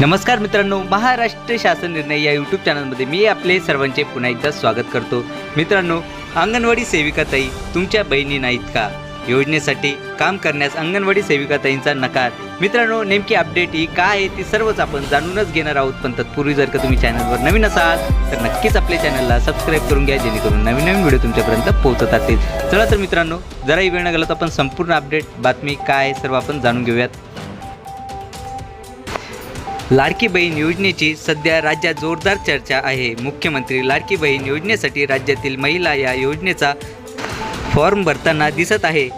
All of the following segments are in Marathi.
नमस्कार मित्रांनो महाराष्ट्र शासन निर्णय या यूट्यूब चॅनलमध्ये मी आपले सर्वांचे पुन्हा एकदा स्वागत करतो. मित्रांनो अंगणवाडी सेविकाताई तुमच्या बहिणी नाहीत का? योजनेसाठी काम करण्यास अंगणवाडी सेविकाताईंचा नकार. मित्रांनो नेमकी अपडेट ही काय आहे ती सर्वच आपण जाणूनच घेणार आहोत. पण तत्पूर्वी जर का तुम्ही चॅनलवर नवीन असाल तर नक्कीच आपल्या चॅनलला सबस्क्राईब करून घ्या जेणेकरून नवीन नवीन व्हिडिओ तुमच्यापर्यंत पोहोचत असतील चला तर मित्रांनो जराही वेळ न तर आपण संपूर्ण अपडेट बातमी काय आहे सर्व आपण जाणून घेऊयात. लाडकी बहीण योजनेची सध्या राज्यात जोरदार चर्चा आहे. मुख्यमंत्री लाडकी बहीण योजनेसाठी राज्यातील महिला या योजनेचा फॉर्म भरताना दिसत आहे.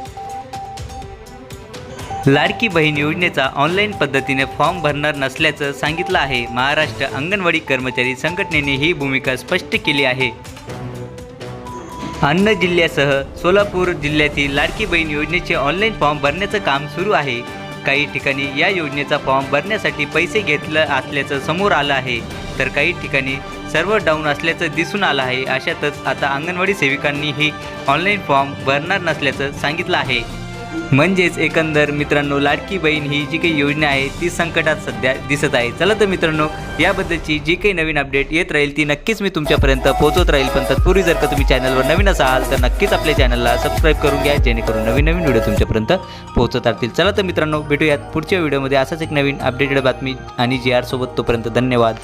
लाडकी बहीण योजनेचा ऑनलाईन पद्धतीने फॉर्म भरणार नसल्याचं सांगितलं आहे. महाराष्ट्र अंगणवाडी कर्मचारी संघटनेने ही भूमिका स्पष्ट केली आहे. अन्न जिल्ह्यासह सोलापूर जिल्ह्यातील लाडकी बहीण योजनेचे ऑनलाईन फॉर्म भरण्याचं काम सुरू आहे. काही ठिकाणी या योजनेचा फॉर्म भरण्यासाठी पैसे घेतलं असल्याचं समोर आलं आहे. तर काही ठिकाणी सर्व डाऊन असल्याचं दिसून आलं आहे. अशातच आता अंगणवाडी सेविकांनीही ऑनलाईन फॉर्म भरणार नसल्याचं सांगितलं आहे. म्हणजेच एकंदर मित्रांनो लाडकी बहीण ही जी काही योजना आहे ती संकटात सध्या दिसत आहे. चला तर मित्रांनो याबद्दलची जी काही नवीन अपडेट येत राहील ती नक्कीच मी तुमच्यापर्यंत पोहोचत राहील. पण तत्पूर्वी जर का तुम्ही चॅनलवर नवीन असाल तर नक्कीच आपल्या चॅनलला सबस्क्राईब करून घ्या जेणेकरून नवीन नवीन व्हिडिओ तुमच्यापर्यंत पोहोचत राहतील. चला तर मित्रांनो भेटूयात पुढच्या व्हिडिओमध्ये असाच एक नवीन अपडेटेड बातमी आणि जी आर सोबत तोपर्यंत धन्यवाद.